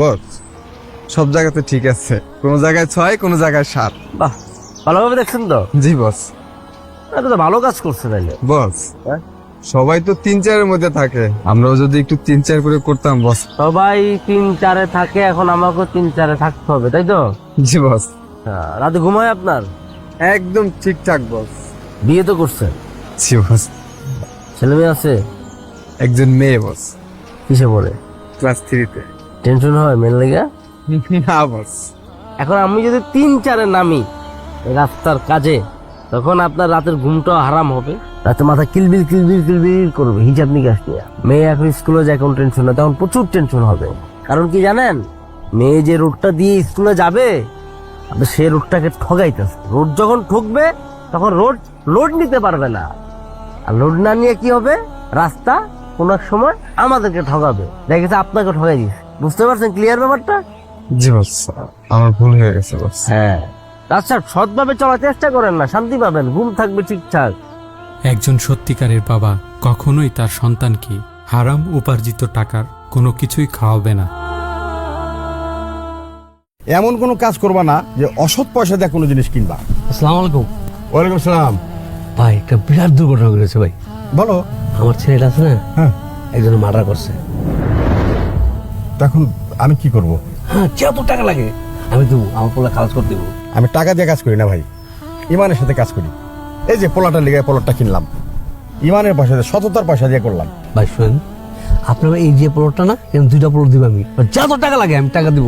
বস সব জায়গাতে ঠিক আছে। কোনো জায়গায় ছয় কোনো জায়গায় সাত। বাহ ভালোভাবে দেখছেন তো? জি বস। তো ভালো কাজ করছে তাইলে। বস হ্যাঁ? সবাই তো তিন চারের মধ্যে থাকে। আমরাও যদি একটু তিন চার করে করতাম বস। সবাই তিন চারে থাকে এখন আমাকেও তিন চারে থাকতে হবে তাই তো? জি বস। হ্যাঁ, রাতে ঘুমায় আপনার? একদম ঠিকঠাক বস। বিয়ে তো করছেন জি বস। ছেলে মেয়ে আছে? একজন মেয়ে বস। কিসে পড়ে ক্লাস থ্রিতে। টেনশন হয় মেন লেগে? না বস এখন আমি যদি তিন চারে নামি রাস্তার কাজে তখন আপনার রাতের ঘুমটাও হারাম হবে। রাতে মাথা কিলবিল কিলবিল কিলবিল করবে হিজাব নিকাশ নিয়ে। মেয়ে এখন স্কুলে যায় কোনো টেনশন না তখন প্রচুর টেনশন হবে। কারণ কি জানেন? মেয়ে যে রোডটা দিয়ে স্কুলে যাবে আপনি সে রোডটাকে ঠগাইতেছে। রোড যখন ঠকবে তখন রোড লোড নিতে পারবে না। আর লোড না নিয়ে কি হবে? রাস্তা কোন এক সময় আমাদেরকে ঠগাবে। দেখেছে আপনাকে ঠগাই দিস বুঝতে পারছেন ক্লিয়ার ব্যাপারটা? জি বস আমার ভুল হয়ে গেছে বস হ্যাঁ। আচ্ছা সৎভাবে চলার চেষ্টা করেন না শান্তি পাবেন ঘুম থাকবে ঠিকঠাক। একজন সত্যিকারের বাবা কখনোই তার সন্তানকে হারাম উপার্জিত টাকার কোনো কিছুই খাওয়াবে না। এমন কোনো কাজ করবা না যে অসৎ পয়সা দিয়ে কোনো জিনিস কিনবা। আসসালামু আলাইকুম। ওয়ালাইকুম সালাম ভাই একটা বিরাট দুর্ঘটনা ঘটেছে ভাই। বলো। আমার ছেলেটা আছে না? হ্যাঁ। একজন মার্ডার করছে। তখন আমি কি করব? হ্যাঁ যত টাকা লাগে আমি দেবো আমার পোলা কাজ করতে দেবো। আমি টাকা দিয়ে কাজ করি না ভাই। ইমানের সাথে কাজ করি। এই যে পোলাটা লেগে পোলাটা কিনলাম। ইমানের পয়সা দিয়ে সততার পয়সা দিয়ে করলাম। ভাই শুনেন আপনার এই যে প্লটটা না এরকম দুইটা প্লট দিব আমি। যত টাকা লাগে আমি টাকা দিব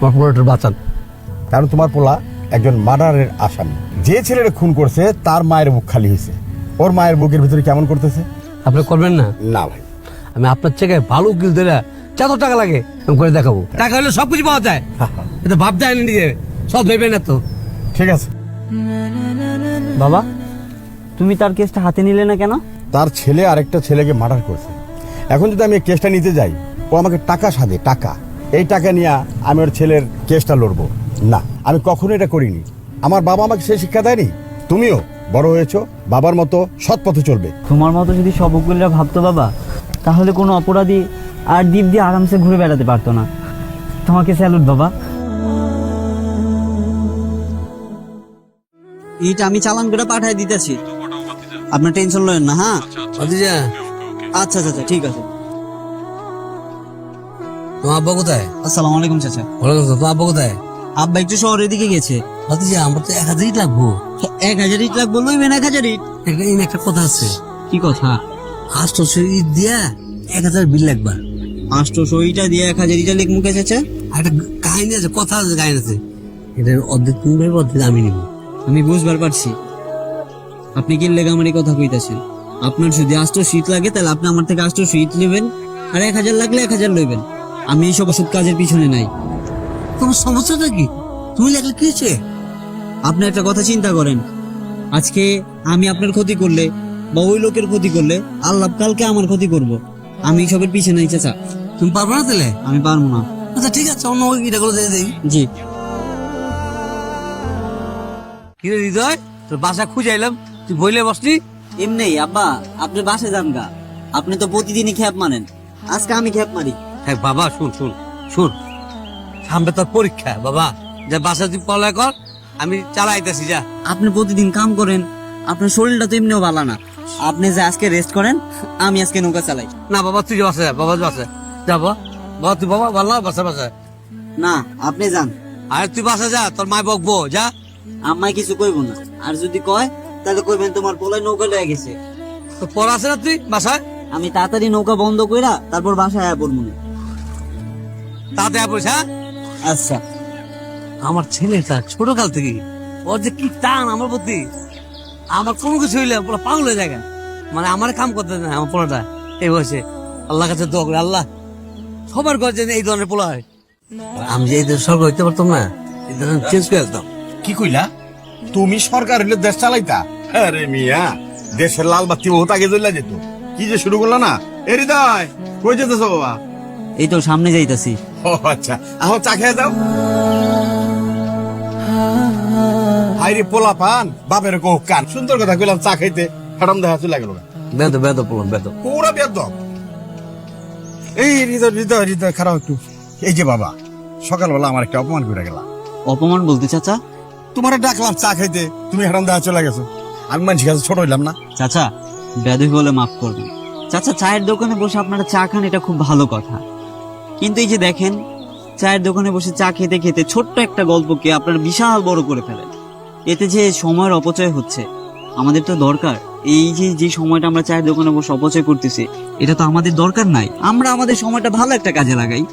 আমার প্লটের বাঁচান। কারণ তোমার পোলা একজন মার্ডারের আসামি। যে ছেলের খুন করছে তার মায়ের বুক খালি হয়েছে। ওর মায়ের বুকের ভিতরে কেমন করতেছে? আপনি করবেন না? না ভাই। আমি আপনার থেকে ভালো উকিল ধরে যত টাকা লাগে। আমি করে দেখাবো। টাকা হলে সব কিছু পাওয়া যায়। এটা ভাব যায় না নিজে সব ভেবে না তো। ঠিক আছে। বাবা তুমি তার কেসটা হাতে নিলে না কেন? তার ছেলে আরেকটা ছেলেকে মার্ডার করছে। এখন যদি আমি এই কেসটা নিতে যাই ও আমাকে টাকা সাধে টাকা। এই টাকা নিয়ে আমি ওর ছেলের কেসটা লড়বো। না আমি কখনো এটা করিনি। আমার বাবা আমাকে সেই শিক্ষা দেয়নি। তুমিও বড় হয়েছো বাবার মতো সৎ পথে চলবে। তোমার মতো যদি সব উকিলরা ভাবতো বাবা তাহলে কোনো অপরাধী আর দ্বীপ দিয়ে আরামসে ঘুরে বেড়াতে পারতো না। তোমাকে স্যালুট বাবা। এইটা আমি চালান করে পাঠাই দিতেছি। আপনার টেনশন লয়েন না হ্যাঁ? আচ্ছা আচ্ছা আচ্ছা, ঠিক আছে। তোমার আব্বা কোথায়? আসসালামু আলাইকুম চাচা। ওয়ালাইকুম তোমার আব্বা কোথায়? আব্বা একটু শহরের দিকে গেছে। অদিজা আমার তো এক হাজারই লাগবো। এক হাজার ইট লাগবো লইবেন এক হাজার ইট? একটা কথা আছে। কি কথা? আটশো ইট দিয়া এক হাজার বিল লাগবা। আটশোশো ইটা দিয়ে এক হাজার ইটা লিখ মুখে আর একটা কাহিনী আছে, কথা আছে, কাহিনী আছে। এটার অর্ধেক তুমি ভাবে অর্ধেক আমি নিব। আমি বুঝবার পারছি। আপনি কি লেগে আমার এই কথা কইতাছেন? আপনার যদি আষ্ট শীত লাগে, তাহলে আপনি আমার থেকে আষ্ট শীত নেবেন, আর এক হাজার লাগলে এক হাজার লইবেন। আমি এইসব ওষুধ কাজের পিছনে নাই। তোমার সমস্যাটা কি? তুমি লাগলে কি হয়েছে আপনি একটা কথা চিন্তা করেন। আজকে আমি আপনার ক্ষতি করলে, বা ওই লোকের ক্ষতি করলে, আল্লাহ কালকে আমার ক্ষতি করব। আমি সবের পিছে নাই চাচা। তুমি পারবে না তাহলে? আমি পারব না। আচ্ছা ঠিক আছে অন্য এটা করে দিয়ে দিই। জি। কি রে হৃদয়? তোর বাসা খুঁজে এলাম তুই বইলে বসলি? এমনি আব্বা আপনি বাসে যান গা। আপনি তো প্রতিদিনই খ্যাপ মানেন আজকে আমি খ্যাপ মারি। হ্যাঁ বাবা শুন শুন শুন। সামনে তোর পরীক্ষা বাবা। যা বাসা তুই পড়ালেখা কর আমি চালাইতেছি যা। আপনি প্রতিদিন কাম করেন আপনার শরীরটা তো এমনিও ভালো না। আপনি যে আজকে রেস্ট করেন আমি আজকে নৌকা চালাই। না বাবা তুই বাসা বাবা বাসা যা বাবা। তুই বাবা ভালো বাসা বাসা। না আপনি যান। আরে তুই বাসা যা তোর মায় বকবো যা। আমায় কিছু কইব না। আর যদি কয় তাহলে কইবেন তোমার পোলায় নৌকা লয়ে গেছে। তো পড়া আছে না তুই বাসায়? আমি তাড়াতাড়ি নৌকা বন্ধ কইরা তারপর বাসায় আয়া পড়ব না। তাতে পয়সা আচ্ছা। আমার ছেলেটা ছোট কাল থেকে ওর যে কি টান আমার প্রতি। আমার কোনো কিছু হইলে পুরো পাগল হয়ে যায় মানে আমার কাম করতে দেয় না আমার পোলাটা। এই বয়সে। আল্লাহ কাছে দোয়া করে আল্লাহ। সবার ঘর যেন এই ধরনের পোলা হয়। আমি যে এই দেশের সরকার হইতে পারতাম না এই ধরনের চেঞ্জ করে দিতাম কি কইলা? তুমি সরকার হইলে দেশ চালাইতা? আরে মিয়া দেশের লাল বাতি বহুত আগে জ্বলা যেত। কি যে শুরু করল না? এ হৃদয় কই যেতেছো বাবা? এই তো সামনে যাইতাছি। ও আচ্ছা এখন চা খেয়ে যাও। হাইরে পোলা পান বাপের কো কান। সুন্দর কথা কইলাম চা খাইতে। হারাম দেখা চলে গেল বেদ বেদ পোলাম বেদ। পুরা বেদ। এই হৃদয় হৃদয় হৃদয় খারাপ একটু। এই যে বাবা সকালবেলা আমার একটা অপমান করে গেলা। অপমান বলতে চাচা? তোমার ডাকলাম চা খাইতে তুমি হারাম দেখা চলে গেছো। আমি মানুষের কাছে ছোট হইলাম না। চাচা ব্যাধি বলে মাফ করবেন চাচা চায়ের দোকানে বসে আপনারা চা খান এটা খুব ভালো কথা। কিন্তু এই যে দেখেন চায়ের দোকানে বসে চা খেতে খেতে ছোট্ট একটা গল্পকে আপনারা বিশাল বড় করে ফেলেন। এতে যে সময়ের অপচয় হচ্ছে আমাদের তো দরকার। এই যে যে সময়টা আমরা চায়ের দোকানে বসে অপচয় করতেছি এটা তো আমাদের দরকার নাই। আমরা আমাদের সময়টা ভালো একটা কাজে লাগাই।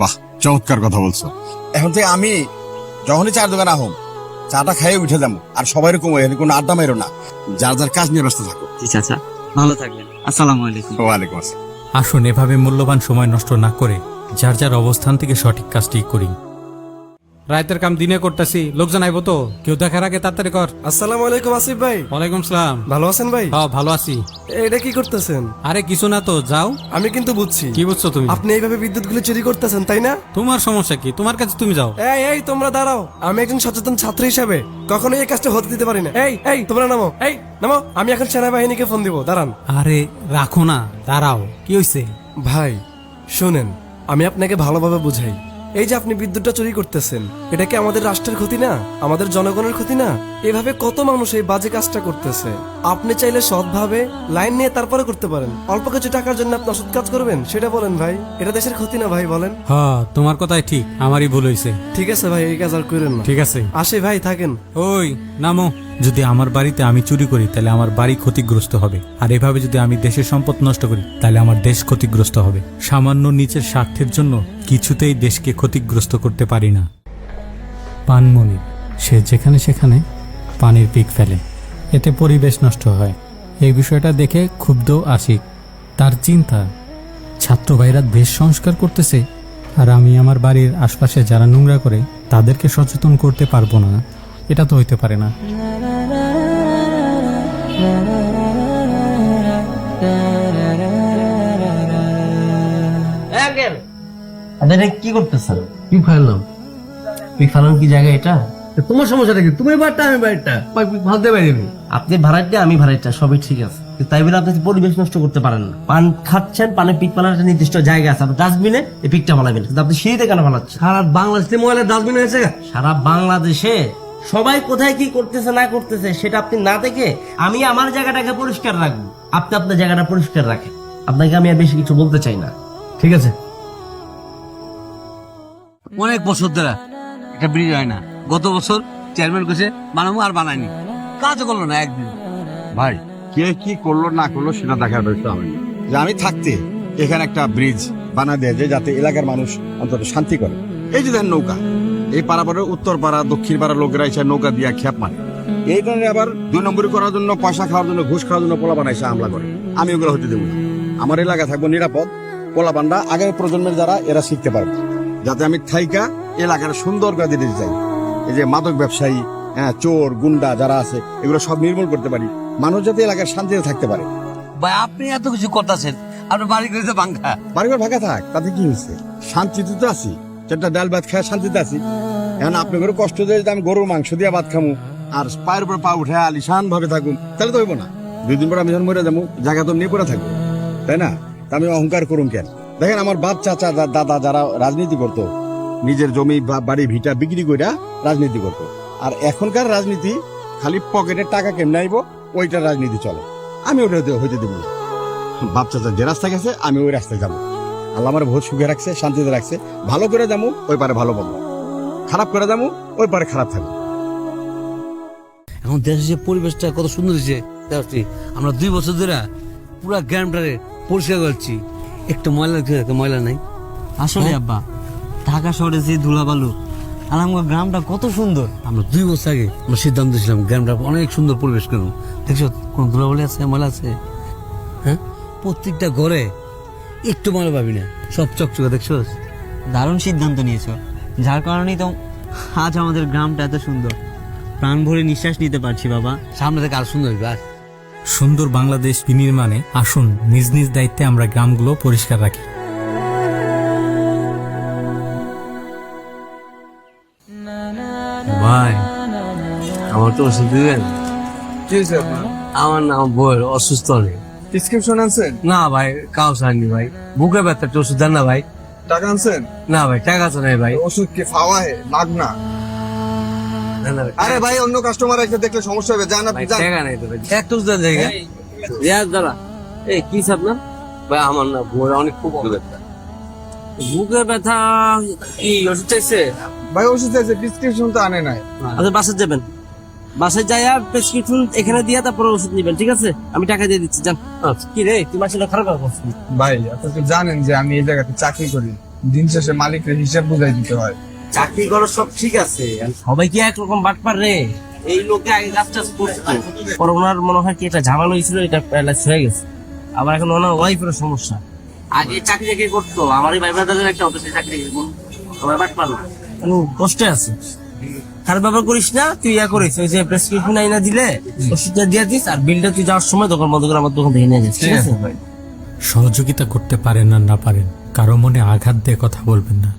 বাহ চমৎকার কথা বলছো। এখন থেকে আমি যখনই চায়ের দোকানে আহম চাটা খাইয়ে উঠে যাব আর সবাই এরকম এখানে কোনো আড্ডা মেরো না। যার যার কাজ নিয়ে ব্যস্ত থাকো। জি চাচা ভালো থাকবেন। আসসালামু আলাইকুম। ওয়ালাইকুম আসসালাম। আসুন এভাবে মূল্যবান সময় নষ্ট না করে যার যার অবস্থান থেকে সঠিক কাজটি করি। রায়তের কাম দিনে করতেছি। লোকজন আইবো তো? কেউ দেখার আগে তাড়াতাড়ি কর। আসসালামু আলাইকুম আসিফ ভাই। ওয়ালাইকুম সালাম। ভালো আছেন ভাই? হ্যাঁ ভালো আছি। এটা কি করতেছেন? আরে কিছু না তো যাও। আমি কিন্তু বুঝছি। কি বুঝছ তুমি? আপনি এইভাবে বিদ্যুৎ গুলো চুরি করতেছেন তাই না? তোমার সমস্যা কি? তোমার কাছে তুমি যাও। এই এই তোমরা দাঁড়াও। আমি একজন সচেতন ছাত্র হিসাবে কখনোই এই কাজটা হতে দিতে পারি না। এই এই তোমরা নামো। এই নামো। আমি এখন সেনাবাহিনীকে ফোন দিব। দাঁড়ান। আরে রাখো না। দাঁড়াও। কি হইছে? ভাই শোনেন আমি আপনাকে ভালোভাবে বুঝাই। এই যে আপনি বিদ্যুৎটা চুরি করতেছেন, এটা কি আমাদের রাষ্ট্রের ক্ষতি না? আমাদের জনগণের ক্ষতি না? এভাবে কত মানুষ এই বাজে কাজটা করতেছে? আপনি চাইলে সৎভাবে লাইন নিয়ে তারপরে করতে পারেন। অল্প কিছু টাকার জন্য আপনি অসৎ কাজ করবেন? সেটা বলেন ভাই। এটা দেশের ক্ষতি না ভাই বলেন। হ্যাঁ তোমার কথাই ঠিক। আমারই ভুল হইছে। ঠিক আছে ভাই এই কাজ আর করেন না। ঠিক আছে। আসে ভাই থাকেন। ওই নামো। যদি আমার বাড়িতে আমি চুরি করি তাহলে আমার বাড়ি ক্ষতিগ্রস্ত হবে। আর এভাবে যদি আমি দেশের সম্পদ নষ্ট করি তাহলে আমার দেশ ক্ষতিগ্রস্ত হবে। সামান্য নিচের স্বার্থের জন্য কিছুতেই দেশকে ক্ষতিগ্রস্ত করতে পারি না। পানমণি সে যেখানে সেখানে পানির পিক ফেলে। এতে পরিবেশ নষ্ট হয়। এই বিষয়টা দেখে ক্ষুব্ধ আশিক। তার চিন্তা, ছাত্র ভাইরা দেশ সংস্কার করতেছে আর আমি আমার বাড়ির আশপাশে যারা নোংরা করে তাদেরকে সচেতন করতে পারব না। এটা তো হইতে পারে না। কি করতেছেন? কি ফাইলাম পিক ফালানোর কি জায়গা এটা? তোমার সমস্যাটা কি? তুমি বাড়িটা আমি বাড়িটা। ভাবতে পারিনি। আপনি ভাড়াইটা আমি ভাড়াইটা সবই ঠিক আছে। তাই বলে আপনি পরিবেশ নষ্ট করতে পারেন না। পান খাচ্ছেন পানে পিক ফালার একটা নির্দিষ্ট জায়গা আছে। আপনি ডাস্টবিনে এই পিকটা ফালাবেন। কিন্তু আপনি সিঁড়িতে কেন ফালাচ্ছেন? সারা বাংলাদেশে ময়লা ডাস্টবিন হয়েছে সারা বাংলাদেশে? সবাই কোথায় কি করতেছে না করতেছে সেটা আপনি না দেখে আমি আমার জায়গাটাকে পরিষ্কার রাখব। আপনি আপনার জায়গাটা পরিষ্কার রাখেন। আপনাকে আমি আর বেশি কিছু বলতে চাই না। ঠিক আছে। অনেক বছর ধরে একটা ব্রিজ হয় না। গত বছর চেয়ারম্যান কইছে বানাবো আর বানায়নি কাজ করল না একদিন। ভাই, কে কি করল না করল সেটা দেখার আমি না। যে আমি থাকতে এখানে একটা ব্রিজ বানা দেয় যে যাতে এলাকার মানুষ অন্তত শান্তি করে। এই যে দেখেন নৌকা, এই পাড়াপাড়ের উত্তর পাড়া দক্ষিণ পাড়ার লোকেরা এসে নৌকা দিয়া খ্যাপ মারে। এই কারণে আবার দুই নম্বরই করার জন্য, পয়সা খাওয়ার জন্য, ঘুষ খাওয়ার জন্য পোলা বানাইছে হামলা করে। আমি ওগুলো হতে দেবো না। আমার এলাকা থাকব নিরাপদ। পোলা বান্ডা আগামী প্রজন্মের যারা এরা শিখতে পারবে। যাতে আমি থাইকা এলাকার সুন্দর করে দিতে চাই। এই যে মাদক ব্যবসায়ী হ্যাঁ চোর গুন্ডা যারা আছে এগুলো সব নির্মূল করতে পারি। মানুষ যাতে এলাকার শান্তিতে থাকতে পারে। ভাই আপনি এত কিছু করতেছেন। আপনার বাড়ি করেছে বাঙ্গা বাড়িঘর ফাঁকা থাক তাতে কি হয়েছে? শান্তিতে তো আছি। চারটা ডাল ভাত খায় শান্তিতে আছি। এখন আপনি করে কষ্ট দিয়ে যদি আমি গরুর মাংস দিয়ে ভাত খামু আর পায়ের উপর পা উঠে আলিশান ভাবে থাকুম তাহলে তো হইব না। দুই দিন পর আমি যখন মরে যাব জায়গা তো নিয়ে পড়ে থাকব। তাই না? তা আমি অহংকার করুম কেন? দেখেন আমার বাপ চাচা দাদা যারা রাজনীতি করতো নিজের জমি বা বাড়ি ভিটা বিক্রি করে রাজনীতি করতো আর এখনকার রাজনীতি খালি পকেটে টাকা কেমনে আইব? ওইটা রাজনীতি চলে। আমি ওটা হইতে দেবো বাপ চাচা যে রাস্তা গেছে আমি ওই রাস্তায় যাব। আল্লাহ আমার ভোট সুখে রাখছে শান্তিতে রাখছে। ভালো করে যাব ওই পারে ভালো পাবো খারাপ করে যাব ওই পারে খারাপ থাকব। এখন দেশের যে পরিবেশটা কত সুন্দর হয়েছে আমরা দুই বছর ধরে পুরা গ্রামটারে পরিষ্কার করছি। একটা ময়লা ময়লা নাই। আসলে আব্বা ঢাকা শহরে যে ধুলাবালু আর আমার গ্রামটা কত সুন্দর। আমরা দুই বছর আগে আমরা সিদ্ধান্ত ছিলাম গ্রামটা অনেক সুন্দর পরিবেশ করব দেখছ কোন ধুলাবলি আছে ময়লা আছে? হ্যাঁ? প্রত্যেকটা ঘরে একটু ময়লা পাবি না সব চকচকে দেখছ? দারুণ সিদ্ধান্ত নিয়েছো। যার কারণেই তো আজ আমাদের গ্রামটা এত সুন্দর। প্রাণ ভরে নিঃশ্বাস নিতে পারছি বাবা। সামনে থেকে আর সুন্দর আর সুন্দর বাংলাদেশ বিনির্মাণে আসুন নিজ নিজ দায়িত্বে আমরা গ্রামগুলো পরিষ্কার রাখি। ভাই আমার তো ওষুধ দিবেন? আমার না আমার বউয়ের অসুস্থ প্রেসক্রিপশন আছে না ভাই কাউ ভাই। বুকে ব্যথা একটু ওষুধ দেন না ভাই। টাকা আনছেন? না ভাই টাকা তো নেই ভাই। ওষুধ কি খাওয়া হে? আরে ভাই অন্য কাস্টমার এসে দেখলে সমস্যা হবে জান নেই তো ভাই। একটু জায়গা রিয়াজ দাঁড়া এই কি সাপ না ভাই আমার না বুড়া অনেক খুব ব্যথা বুকে ব্যথা কি ওষুধ চাইছে? ভাই ওষুধ চাইছে প্রেসক্রিপশন তো আনে নাই। আচ্ছা বাসায় যাবেন। বাসায় যাই আর প্রেসক্রিপশন এখানে দিয়ে তারপরে ওষুধ নেবেন ঠিক আছে? আমি টাকা দিয়ে দিচ্ছি যান। আচ্ছা। কি রে তুই মাসে খারাপ করছিস? ভাই আপনি তো জানেন যে আমি এই জায়গাতে চাকরি করি। দিন শেষে মালিকের হিসাব বুঝাই দিতে হয়। চাকরি করো সব ঠিক আছে। সবাই কি একরকম বাটপার রে? এই লোকে আগে কাজ টাজ করতো। পরে ওনার মনে হয় কি এটা ঝামেলা হয়েছিল এটা প্যারালাইজ হয়ে গেছে। আবার এখন ওনার ওয়াইফের সমস্যা। আগে চাকরি চাকরি করতো। আমারই ভাই ব্রাদারের একটা অফিসে চাকরি করতো সবাই বাটপার না। কষ্টে আছে। খারাপ ব্যবহার করিস না তুই ইয়া করিস ওই যে প্রেসক্রিপশন আইনা দিলে ওষুধটা দিয়ে দিস আর বিলটা তুই যাওয়ার সময় দোকান বন্ধ করে আমার দোকান থেকে নিয়ে যাস ঠিক আছে? সহযোগিতা করতে পারেন আর না পারেন কারও মনে আঘাত দিয়ে কথা বলবেন না।